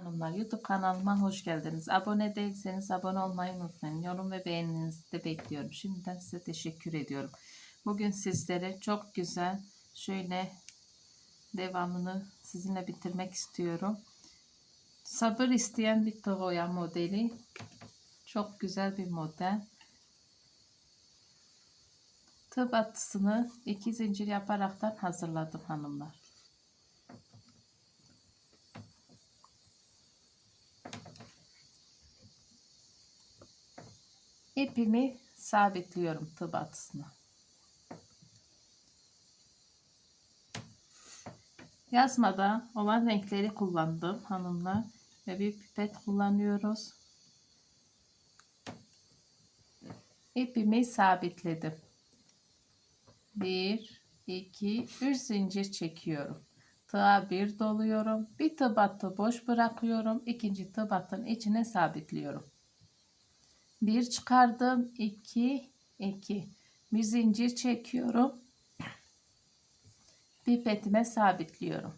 Hanımlar YouTube kanalıma hoş geldiniz. Abone değilseniz abone olmayı unutmayın. Yorum ve beğeninizi de bekliyorum. Şimdiden size teşekkür ediyorum. Bugün sizlere çok güzel şöyle devamını sizinle bitirmek istiyorum. Sabır isteyen bir toya modeli. Çok güzel bir model. Tığ batısını iki zincir yaparaktan hazırladım hanımlar. İpimi sabitliyorum tığ batısına. Yazmada olan renkleri kullandım hanımlar ve bir pipet kullanıyoruz. İpimi sabitledim. 1 2 3 zincir çekiyorum. Tığa bir doluyorum. Bir tığ battı boş bırakıyorum. İkinci tığ battının içine sabitliyorum. Bir çıkardım. 2 2 bir zincir çekiyorum. Pipetime sabitliyorum.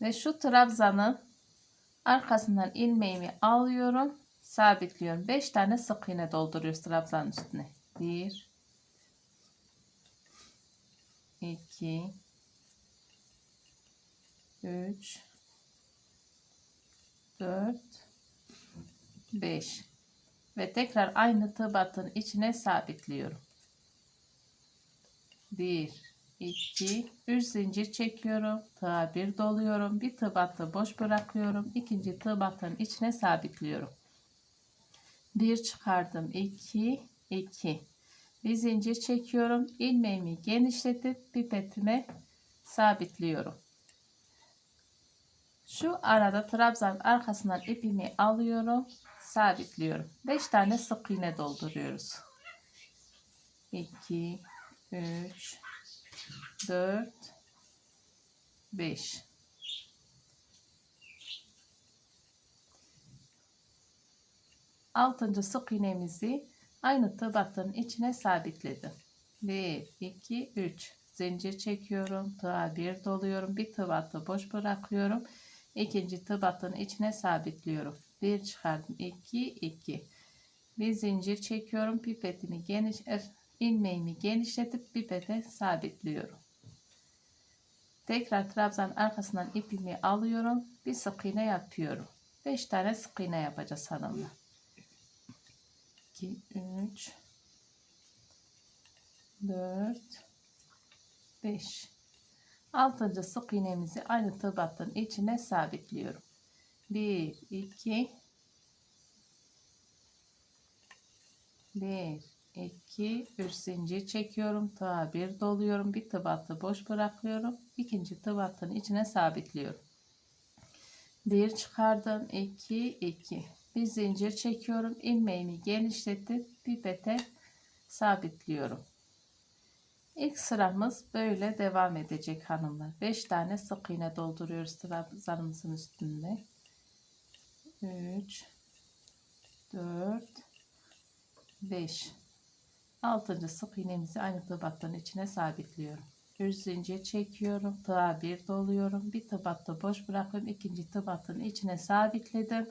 Ve şu trabzanın arkasından ilmeğimi alıyorum. Sabitliyorum. 5 tane sık iğne dolduruyoruz trabzanın üstüne. 1 2 3 4 5 ve tekrar aynı tığ battığın içine sabitliyorum. 1 2 3 zincir çekiyorum. Tığa bir doluyorum. Bir tığ boş bırakıyorum. İkinci tığ battığın içine sabitliyorum. 1 çıkardım. 2 2 bir zincir çekiyorum. ilmeğimi genişletip pipetime sabitliyorum. Şu arada trabzanın arkasından ipimi alıyorum sabitliyorum. 5 tane sık iğne dolduruyoruz. 2 3 4 5 Altıncı sık iğnemizi aynı tıbatın içine sabitledim. 1 2 3 zincir çekiyorum. Tığa bir doluyorum. Bir tıbatı boş bırakıyorum. İkinci tıbatın içine sabitliyorum. 1 çıkardım. 2 2 bir zincir çekiyorum pipetimi geniş ilmeğimi genişletip pipete sabitliyorum. Tekrar trabzan arkasından ipimi alıyorum bir sık iğne yapıyorum. 5 tane sık iğne yapacağız hanımlar 2 3 4 5 altıncı sık iğnemizi aynı tığ battığın içine sabitliyorum 1 2 1 2 3 zincir çekiyorum. Tığa bir doluyorum. Bir tıbatı boş bırakıyorum. İkinci tıbatın içine sabitliyorum. Bir çıkardım. 2 2 bir zincir çekiyorum. İlmeğimi genişletip pipete sabitliyorum. İlk sıramız böyle devam edecek hanımlar. 5 tane sık iğne dolduruyoruz trabzanımızın üstünde 3 4 5 6. sık iğnemizi aynı tıbatların içine sabitliyorum. 3 zincir çekiyorum. Tığa bir doluyorum. Bir tıbatta boş bırakıyorum. ikinci tıbatın içine sabitledim.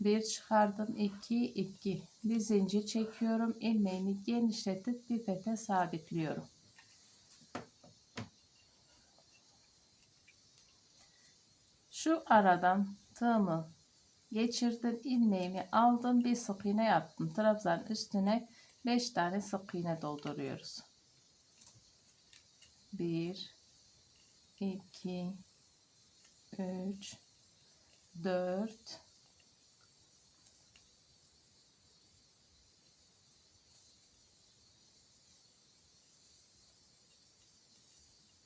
Bir çıkardım. 2 2 bir zincir çekiyorum. ilmeğimi genişletip pipete sabitliyorum. Şu aradan tığımı geçirdim ilmeğimi aldım bir sık iğne yaptım. Trabzanın üstüne 5 tane sık iğne dolduruyoruz. 1 2 3 4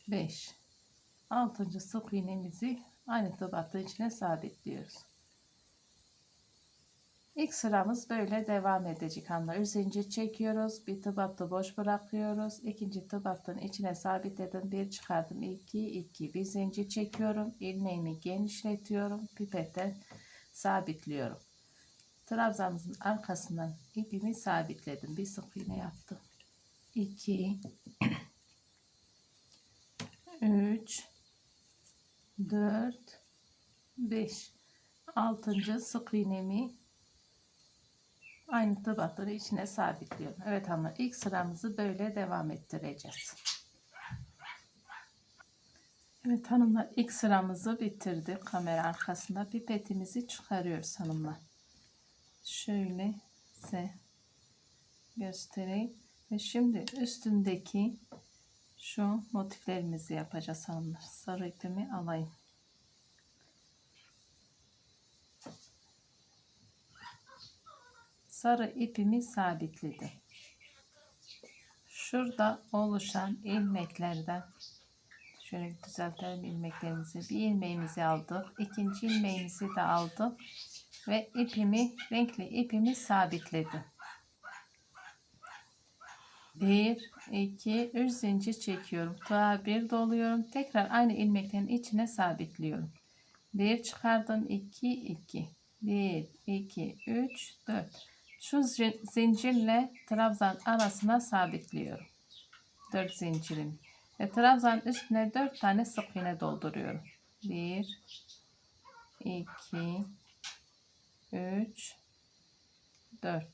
5 altıncı sık iğnemizi aynı tıbatın içine sabitliyoruz İlk sıramız böyle devam edecek hanımlar. 3 zincir çekiyoruz. Bir tıbattı boş bırakıyoruz. İkinci tıbattın içine sabitledim. Bir çıkardım. 2 2 bir zincir çekiyorum. ilmeğimi genişletiyorum. Pipete sabitliyorum. Trabzanımızın arkasından ipimi sabitledim. Bir sık iğne yaptım. 2 3 4 5 altıncı sık iğnemi aynı battığını içine sabitliyorum. Evet hanımlar ilk sıramızı böyle devam ettireceğiz. Evet hanımlar ilk sıramızı bitirdik. Kamera arkasında pipetimizi çıkarıyoruz hanımlar. Şöyle size göstereyim. Ve şimdi üstündeki şu motiflerimizi yapacağız hanımlar. Sarı ipimi alayım. Sarı ipimi sabitledim. Şurada oluşan ilmeklerden şöyle düzeltelim ilmeklerimizi. Bir ilmeğimizi aldık. ikinci ilmeğimizi de aldık. Ve ipimi, renkli ipimi sabitledim. 1, 2, 3 zincir çekiyorum. Tığa bir doluyorum. Tekrar aynı ilmeklerin içine sabitliyorum. 1 çıkardım. 2, 2. 1, 2, 3, 4. Şu zi- zincirle trabzan arasına sabitliyorum. 4 zincirim. Ve trabzan üstüne 4 tane sık iğne dolduruyorum. 1, 2, 3, 4.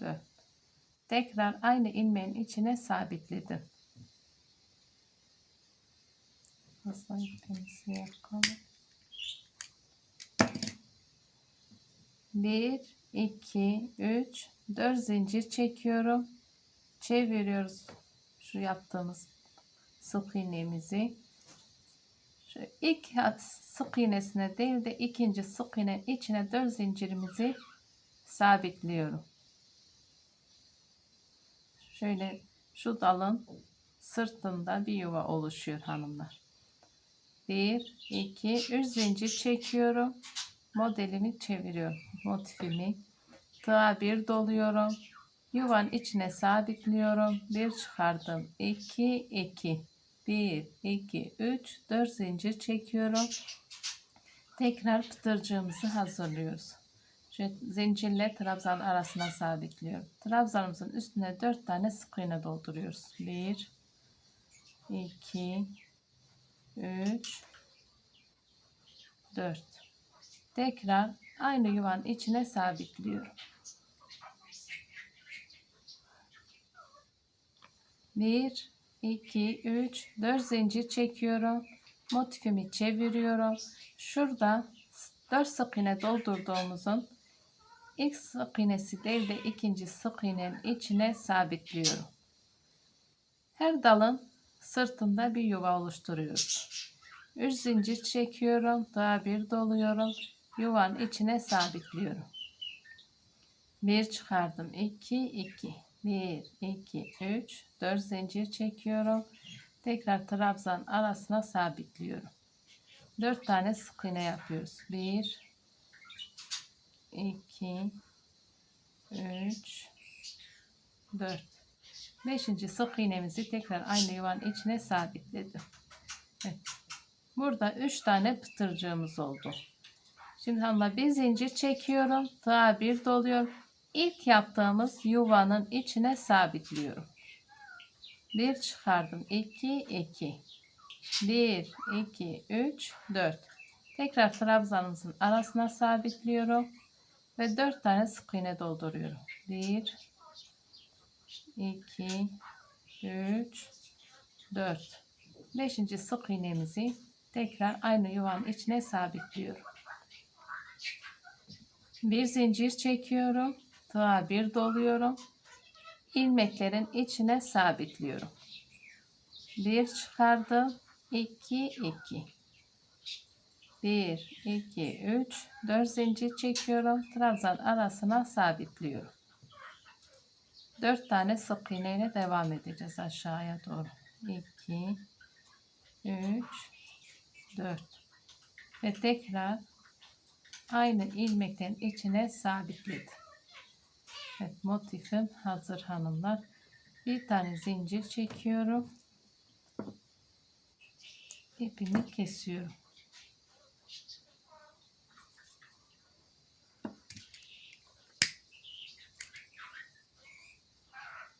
4. Tekrar aynı ilmeğin içine sabitledim. Fazla ipimizi yakalım. 1, 2, 3, 4 zincir çekiyorum. Çeviriyoruz şu yaptığımız sık iğnemizi. Şu ilk sık iğnesine değil de ikinci sık iğnenin içine 4 zincirimizi sabitliyorum. Şöyle şu dalın sırtında bir yuva oluşuyor hanımlar. 1, 2, 3 zincir çekiyorum. Modelimi çeviriyorum. Motifimi. Tığa bir doluyorum. Yuvanın içine sabitliyorum. Bir çıkardım. 2, 2. 1, 2, 3, 4 zincir çekiyorum. Tekrar pıtırcığımızı hazırlıyoruz. Şöyle zincirle trabzan arasına sabitliyorum. Trabzanımızın üstüne 4 tane sık iğne dolduruyoruz. 1 2 3 4 Tekrar aynı yuvanın içine sabitliyorum. 1 2 3 4 zincir çekiyorum. Motifimi çeviriyorum. Şurada 4 sık iğne doldurduğumuzun ilk sık iğnesi değil de ikinci sık iğnenin içine sabitliyorum. Her dalın sırtında bir yuva oluşturuyoruz. 3 zincir çekiyorum. Daha bir doluyorum. Yuvanın içine sabitliyorum. 1 çıkardım. 2 2 1 2 3 4 zincir çekiyorum. Tekrar trabzan arasına sabitliyorum. 4 tane sık iğne yapıyoruz. 1 2 3 4 5. sık iğnemizi tekrar aynı yuvanın içine sabitledim. Evet. Burada 3 tane pıtırcığımız oldu. Şimdi hanımlar bir zincir çekiyorum. Daha bir doluyorum. İlk yaptığımız yuvanın içine sabitliyorum. Bir çıkardım. 2 2 1 2 3 4 Tekrar trabzanımızın arasına sabitliyorum ve 4 tane sık iğne dolduruyorum. 1 2 3 4 5. sık iğnemizi tekrar aynı yuvanın içine sabitliyorum. Bir zincir çekiyorum. Tığa bir doluyorum. ilmeklerin içine sabitliyorum. Bir çıkardım. 2 2 1 2 3 4 zincir çekiyorum. Trabzan arasına sabitliyorum. 4 tane sık iğne ile devam edeceğiz aşağıya doğru. 2 3 4 ve tekrar aynı ilmeklerin içine sabitledim. Evet motifim hazır hanımlar. Bir tane zincir çekiyorum. İpimi kesiyorum.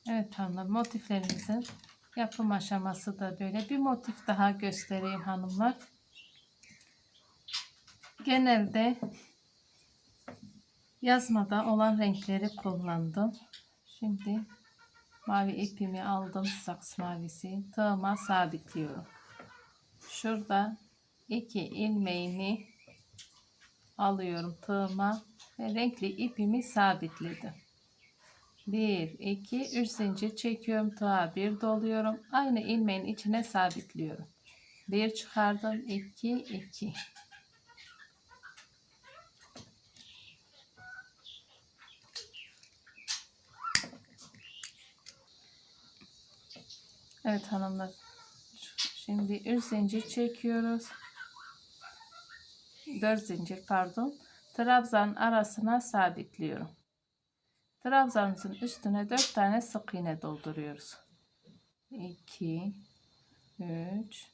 Evet hanımlar motiflerimizin Yapım aşaması da böyle. Bir motif daha göstereyim hanımlar. Genelde yazmada olan renkleri kullandım. Şimdi mavi ipimi aldım. Saks mavisi. Tığıma sabitliyorum. Şurada iki ilmeğimi alıyorum tığıma ve renkli ipimi sabitledim. 1 2 3 zincir çekiyorum tığa bir doluyorum aynı ilmeğin içine sabitliyorum bir çıkardım 2 2 Evet hanımlar. Şimdi 3 zincir çekiyoruz. 4 zincir pardon. Trabzan arasına sabitliyorum. Trabzanımızın üstüne 4 tane sık iğne dolduruyoruz. 2 3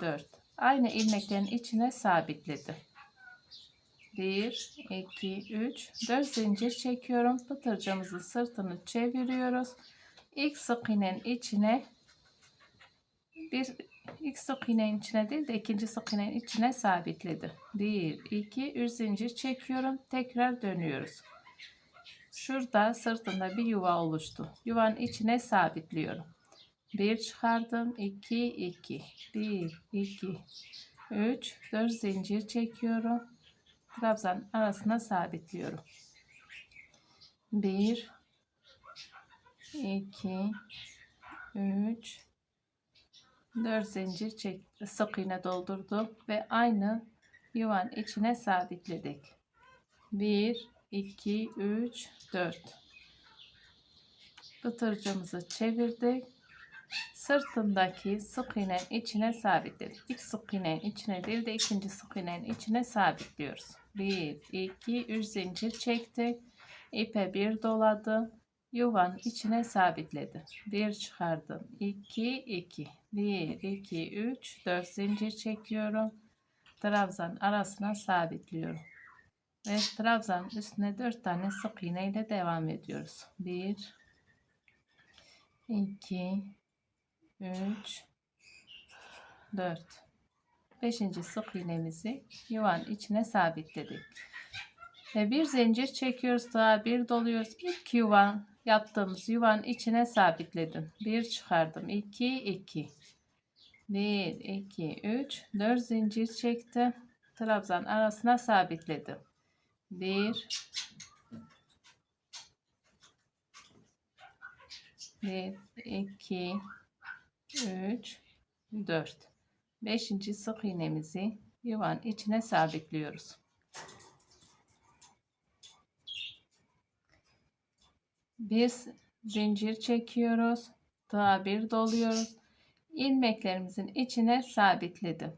4 aynı ilmeklerin içine sabitledim 1 2 3 4 zincir çekiyorum. Pıtırcımızın sırtını çeviriyoruz ilk sık içine bir ilk sık iğnenin içine değil de ikinci sık iğnenin içine sabitledim. 1 2 3 zincir çekiyorum. Tekrar dönüyoruz. Şurada sırtında bir yuva oluştu. Yuvanın içine sabitliyorum. 1 çıkardım. 2 2 1 2 3 4 zincir çekiyorum. Trabzan arasına sabitliyorum. 1 2 3 4 zincir çek sık iğne doldurduk ve aynı yuvan içine sabitledik. 1 2 3 4 Bıtırcımızı çevirdik. Sırtındaki sık iğnenin içine sabitledik. İlk sık iğnenin içine değil de ikinci sık iğnenin içine sabitliyoruz. 1 2 3 zincir çektik. İpe bir doladım yuvanın içine sabitledim. Bir çıkardım. 2 2 1 2 3 4 zincir çekiyorum. Trabzan arasına sabitliyorum. Ve trabzanın üstüne 4 tane sık iğne ile devam ediyoruz. 1 2 3 4 5. sık iğnemizi yuvanın içine sabitledik. Ve bir zincir çekiyoruz daha bir doluyoruz. İlk yuvan yaptığımız yuvanın içine sabitledim. Bir çıkardım. 2 2 1 2 3 4 zincir çektim. Trabzan arasına sabitledim. 1 1 2 3 4 5. sık iğnemizi yuvanın içine sabitliyoruz. Bir zincir çekiyoruz. Daha bir doluyoruz. ilmeklerimizin içine sabitledim.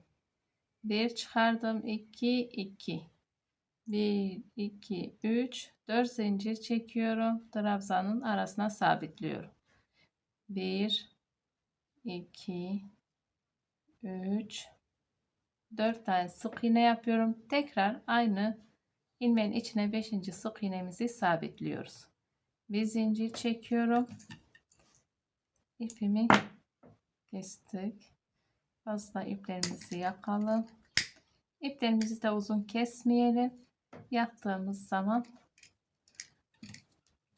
Bir çıkardım. 2 2 1 2 3 4 zincir çekiyorum. Trabzanın arasına sabitliyorum. 1 2 3 4 tane sık iğne yapıyorum. Tekrar aynı ilmeğin içine 5. sık iğnemizi sabitliyoruz bir zincir çekiyorum. İpimi kestik. Fazla iplerimizi yakalım. İplerimizi de uzun kesmeyelim. Yaktığımız zaman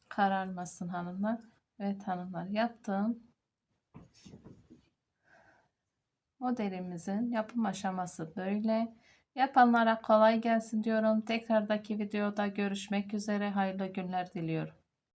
kararmasın hanımlar. Evet hanımlar yaptım. Modelimizin yapım aşaması böyle. Yapanlara kolay gelsin diyorum. Tekradaki videoda görüşmek üzere. Hayırlı günler diliyorum.